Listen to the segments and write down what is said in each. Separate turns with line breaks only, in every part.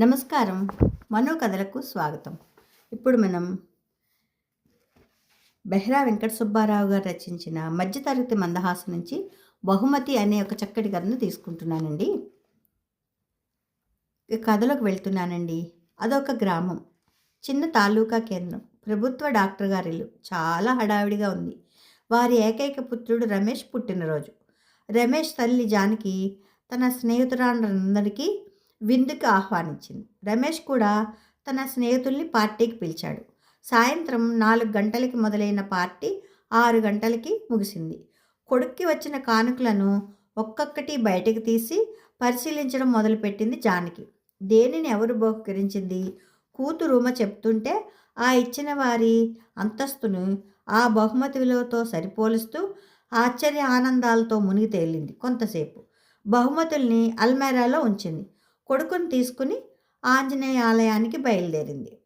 నమస్కారం. మనో కథలకు స్వాగతం. ఇప్పుడు మనం బెహ్రా వెంకట సుబ్బారావు గారు రచించిన మధ్యతరగతి మందహాస నుంచి బహుమతి అనే ఒక చక్కటి కథను తీసుకుంటున్నానండి. కథలోకి వెళ్తున్నానండి. అదొక గ్రామం. చిన్న తాలూకా కేంద్రం. ప్రభుత్వ డాక్టర్ గారిలు. చాలా హడావిడిగా ఉంది. వారి ఏకైక పుత్రుడు రమేష్ పుట్టినరోజు. రమేష్ తల్లి జానకి తన స్నేహితురాందరికీ విందుకు ఆహ్వానించింది. రమేష్ కూడా తన స్నేహితుల్ని పార్టీకి పిలిచాడు. సాయంత్రం నాలుగు గంటలకి మొదలైన పార్టీ ఆరు గంటలకి ముగిసింది. కొడుక్కి వచ్చిన కానుకలను ఒక్కొక్కటి బయటకు తీసి పరిశీలించడం మొదలుపెట్టింది జానకి. దేనిని ఎవరు బహుకరించింది? కూతురుమ చెప్తుంటే ఆ ఇచ్చిన వారి అంతస్తును ఆ బహుమతి విలువతో సరిపోలుస్తూ ఆశ్చర్య ఆనందాలతో మునిగి తేలింది. కొంతసేపు. బహుమతుల్ని అల్మేరాలో ఉంచింది. కొడుకుని తీసుకుని ఆంజనేయ ఆలయానికి బయలుదేరింది.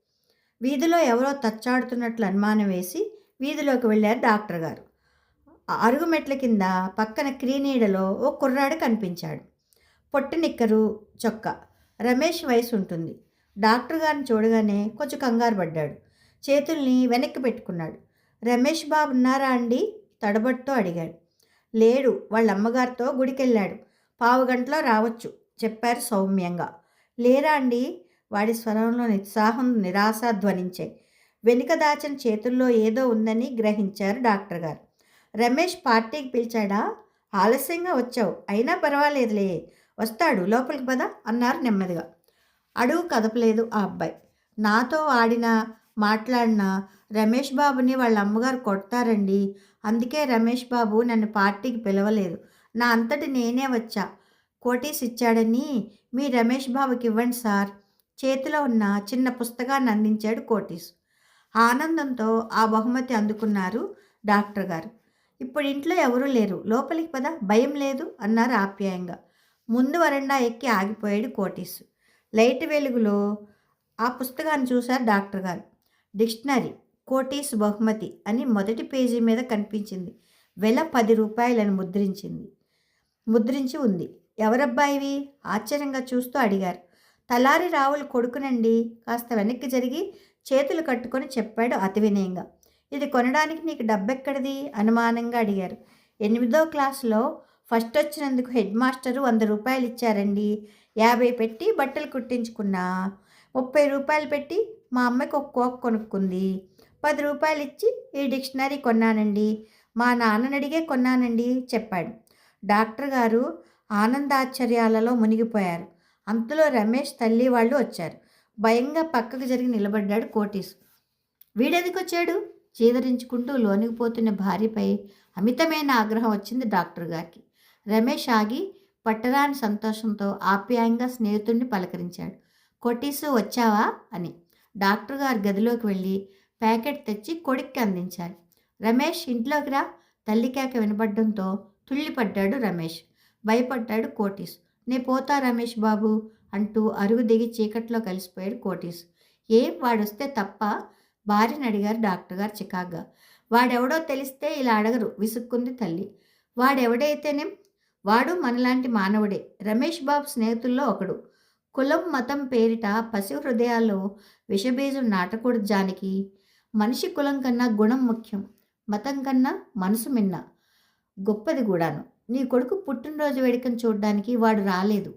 వీధిలో ఎవరో తచ్చాడుతున్నట్లు అనుమానం వేసి వీధిలోకి వెళ్ళారు డాక్టర్ గారు. అరుగు మెట్ల కింద పక్కన క్రీనీడలో ఓ కుర్రాడు కనిపించాడు. పొట్టి నిక్కరు చొక్క. రమేష్ వయసు ఉంటుంది. డాక్టర్ గారిని చూడగానే కొంచెం కంగారు పడ్డాడు. చేతుల్ని వెనక్కి పెట్టుకున్నాడు. రమేష్ బాబు ఉన్నారా అండి? తడబడితో అడిగాడు. లేడు వాళ్ళ అమ్మగారితో గుడికెళ్ళాడు పావుగంటలో రావచ్చు చెప్పారు సౌమ్యంగా. లేరా అండి? వాడి స్వరంలో నిత్సాహం నిరాశ ధ్వనించాయి వెనుక దాచిన చేతుల్లో ఏదో ఉందని గ్రహించారు డాక్టర్ గారు. రమేష్ పార్టీకి పిలిచాడా? ఆలస్యంగా వచ్చావు. అయినా పర్వాలేదులే. వస్తాడు. లోపలికి పద అన్నారు నెమ్మదిగా. అడుగు కదపలేదు ఆ అబ్బాయి. నాతో ఆడిన మాట్లాడిన రమేష్ బాబుని వాళ్ళ అమ్మగారు కొడతారండి. అందుకే రమేష్ బాబు నన్ను పార్టీకి పిలవలేదు. నా అంతటి నేనే వచ్చా. కోటీస్ ఇచ్చాడని మీ రమేష్ బాబుకి ఇవ్వండి సార్. చేతిలో ఉన్న చిన్న పుస్తకాన్ని అందించాడు కోటీస్. ఆనందంతో ఆ బహుమతి అందుకున్నారు డాక్టర్ గారు. ఇప్పుడు ఇంట్లో ఎవరూ లేరు. లోపలికి పద. భయం లేదు అన్నారు ఆప్యాయంగా. ముందు వరండా ఎక్కి ఆగిపోయాడు కోటీస్. లైట్ వెలుగులో ఆ పుస్తకాన్ని చూశారు డాక్టర్ గారు. డిక్షనరీ కోటీస్ బహుమతి అని మొదటి పేజీ మీద కనిపించింది. వెల పది రూపాయలను ముద్రించింది. ముద్రించి ఉంది. ఎవరబ్బాయివి? ఆశ్చర్యంగా చూస్తూ అడిగారు. తలారి రావులు కొడుకునండి. కాస్త వెనక్కి జరిగి చేతులు కట్టుకొని చెప్పాడు అతి వినయంగా. ఇది కొనడానికి నీకు డబ్బెక్కడిది? అనుమానంగా అడిగారు. ఎనిమిదో క్లాసులో ఫస్ట్ వచ్చినందుకు హెడ్ మాస్టరు వంద రూపాయలు ఇచ్చారండి. యాభై పెట్టి బట్టలు కుట్టించుకున్నా. ముప్పై రూపాయలు పెట్టి మా అమ్మకి ఒక కోక్ కొనుక్కుంది. పది రూపాయలు ఇచ్చి ఈ డిక్షనరీ కొన్నానండి. మా నాన్నని అడిగే కొన్నానండి చెప్పాడు. డాక్టర్ గారు ఆనందాశ్చర్యాలలో మునిగిపోయారు. అంతలో రమేష్ తల్లి వాళ్ళు వచ్చారు. భయంగా పక్కకు జరిగి నిలబడ్డాడు కోటీస్. వీడెదికొచ్చాడు? వచ్చాడు చీదరించుకుంటూ లోనికి పోతున్న భార్యపై అమితమైన ఆగ్రహం వచ్చింది డాక్టర్ గారికి. రమేష్ ఆగి పట్టరాని సంతోషంతో ఆప్యాయంగా స్నేహితుడిని పలకరించాడు. కొట్టీసు వచ్చావా? అని. డాక్టర్ గారు గదిలోకి వెళ్ళి ప్యాకెట్ తెచ్చి కొడుక్కి అందించారు. రమేష్ ఇంట్లోకి రా. తల్లి కేక వినపడడంతో తుళ్ళిపడ్డాడు రమేష్. భయపడ్డాడు కోటీస్. నే పోతా రమేష్ బాబు అంటూ అరుగు దిగి చీకట్లో కలిసిపోయాడు కోటీస్. ఏం? వాడొస్తే తప్ప? భార్యని అడిగారు డాక్టర్ గారు చికాగ్గా. వాడెవడో తెలిస్తే ఇలా అడగరు విసుక్కుంది తల్లి. వాడెవడైతేనేం? వాడు మనలాంటి మానవుడే. రమేష్ బాబు స్నేహితుల్లో ఒకడు. కులం మతం పేరిట పసి హృదయాల్లో విషబీజం నాటకూడదు జానికి. మనిషి కులం కన్నా గుణం ముఖ్యం మతం కన్నా మనసు మిన్న. గొప్పది కూడాను. నీ కొడుకు పుట్టినరోజు వేడుకను చూడడానికి వాడు రాలేదు.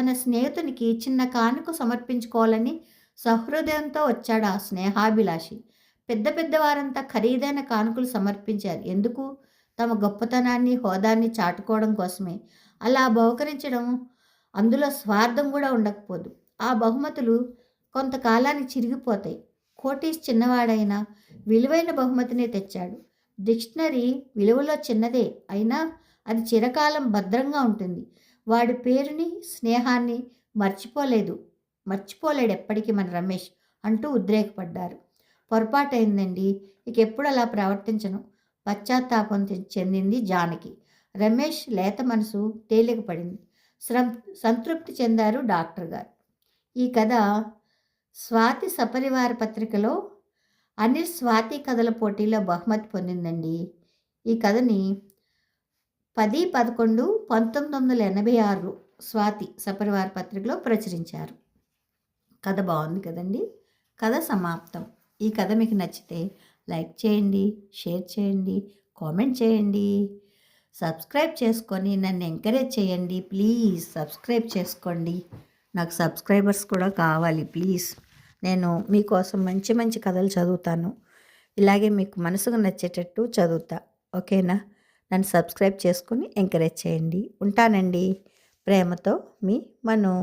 తన స్నేహితునికి చిన్న కానుక సమర్పించుకోవాలని సహృదయంతో వచ్చాడు ఆ స్నేహాభిలాషి. పెద్ద పెద్దవారంతా ఖరీదైన కానుకలు సమర్పించారు. ఎందుకు? తమ గొప్పతనాన్ని హోదాన్ని చాటుకోవడం కోసమే. అలా బహుకరించడం అందులో స్వార్థం కూడా ఉండకపోదు. ఆ బహుమతులు కొంతకాలానికి చిరిగిపోతాయి. కోటీస్ చిన్నవాడైనా విలువైన బహుమతినే తెచ్చాడు. డిక్షనరీ విలువలో చిన్నదే. అయినా అది చిరకాలం భద్రంగా ఉంటుంది. వాడి పేరుని స్నేహాన్ని మర్చిపోలేదు. మర్చిపోలేడు ఎప్పటికీ మన రమేష్ అంటూ ఉద్రేకపడ్డారు. పొరపాటైందండి. ఇక ఎప్పుడు అలా ప్రవర్తించను? పశ్చాత్తాపం చెందింది జానకి. రమేష్ లేత మనసు తేలికపడింది. సంతృప్తి చెందారు డాక్టర్ గారు. ఈ కథ స్వాతి సపరివార పత్రికలో అనిల్ స్వాతి కథల పోటీలో బహుమతి పొందిందండి. ఈ కథని పది పదకొండు పంతొమ్మిది వందల ఎనభై ఆరు స్వాతి సపరివార పత్రికలో ప్రచురించారు. కథ బాగుంది కదండి. కథ సమాప్తం. ఈ కథ మీకు నచ్చితే లైక్ చేయండి షేర్ చేయండి కామెంట్ చేయండి. సబ్స్క్రైబ్ చేసుకొని నన్ను ఎంకరేజ్ చేయండి. ప్లీజ్ సబ్స్క్రైబ్ చేసుకోండి. నాకు సబ్స్క్రైబర్స్ కూడా కావాలి ప్లీజ్ నేను మీకోసం మంచి మంచి కథలు చదువుతాను. ఇలాగే మీకు మనసుకు నచ్చేటట్టు చదువుతా. ఓకేనా? నన్ను సబ్స్క్రైబ్ చేసుకొని ఎంకరేజ్ చేయండి. ఉంటానండి. ప్రేమతో మీ మను.